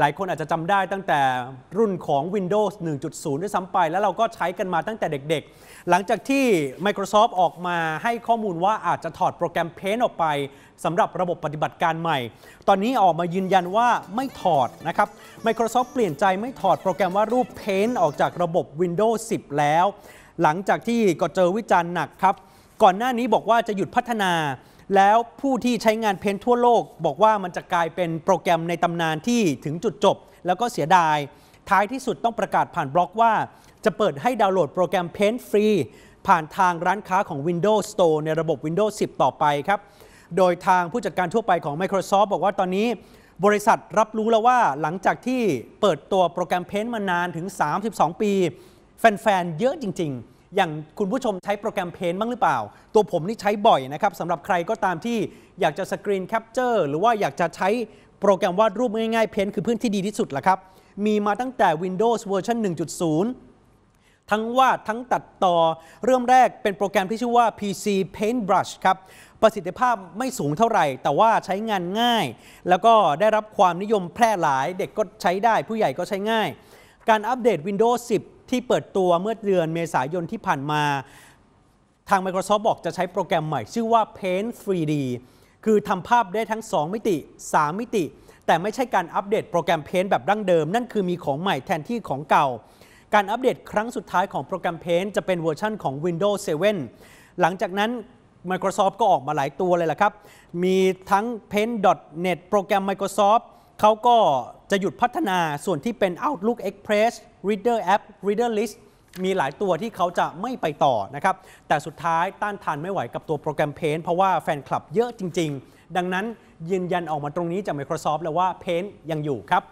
หลายคนอาจจะจำได้ตั้งแต่รุ่นของ Windows 1.0 ด้วยซ้ำไป แล้วเราก็ใช้กันมาตั้งแต่เด็กๆ หลังจากที่ Microsoft ออกมาให้ข้อมูลว่าอาจจะถอดโปรแกรม Paint ออกไปสำหรับระบบปฏิบัติการใหม่ ตอนนี้ออกมายืนยันว่าไม่ถอดนะครับ Microsoft เปลี่ยนใจไม่ถอดโปรแกรมว่ารูป Paint ออกจากระบบ Windows 10 แล้ว หลังจากที่ก็เจอวิจารณ์หนักครับ ก่อนหน้านี้บอกว่าจะหยุดพัฒนา แล้วผู้ที่ใช้งานเพนทั่วโลก บอกว่ามันจะกลายเป็นโปรแกรมในตำนานที่ถึงจุดจบ แล้วก็เสียดาย ท้ายที่สุดต้องประกาศผ่านบล็อกว่า จะเปิดให้ดาวน์โหลดโปรแกรม Paint ฟรี ผ่านทางร้านค้าของ Windows Store ในระบบ Windows 10 ต่อไปครับ โดยทางผู้จัดการทั่วไปของ Microsoft บอกว่าตอนนี้บริษัทรับรู้แล้วว่าหลังจากที่เปิดตัวโปรแกรม Paint มานานถึง 32 ปี แฟนๆ เยอะจริง ๆ อย่างคุณผู้ชมใช้โปรแกรมเพนบ้างหรือเปล่า ตัวผมนี่ใช้บ่อยนะครับสำหรับใครก็ตามที่อยากจะสกรีนแคปเจอร์หรือว่าอยากจะใช้โปรแกรมวาดรูปง่ายๆเพนคือพื้นที่ดีที่สุดแหละครับ มีมาตั้งแต่ Windows เวอร์ชัน1.0 ทั้งวาดทั้งตัดต่อ เริ่มแรกเป็นโปรแกรมที่ชื่อว่า PC Paintbrush ครับประสิทธิภาพไม่สูงเท่าไหร่ แต่ว่าใช้งานง่าย แล้วก็ได้รับความนิยมแพร่หลาย เด็กก็ใช้ได้ผู้ใหญ่ก็ใช้ง่าย การอัปเดต Windows 10 ที่เปิดตัวเมื่อเดือนเมษายนที่ผ่านมา ทาง Microsoft บอกจะใช้โปรแกรมใหม่ ชื่อว่า Paint 3D คือทำภาพได้ทั้ง 2 มิติ 3 มิติ แต่ไม่ใช่การอัปเดตโปรแกรม Paint แบบดั้งเดิม นั่นคือมีของใหม่แทนที่ของเก่า การอัปเดตครั้งสุดท้ายของโปรแกรม Paint จะเป็นเวอร์ชันของ Windows 7 หลังจากนั้น Microsoft ก็ออกมาหลายตัวเลยล่ะครับ มีทั้ง Paint.net โปรแกรม Microsoft เขาก็จะหยุดพัฒนาส่วนที่เป็น Outlook Express Reader App Reader List มีหลายตัวที่เขาจะไม่ไปต่อนะครับ แต่สุดท้ายต้านทานไม่ไหวกับตัวโปรแกรม Paint เพราะว่าแฟนคลับเยอะจริง ๆ ดังนั้นยืนยันออกมาตรงนี้จาก Microsoft แล้วว่า Paint ยังอยู่ครับ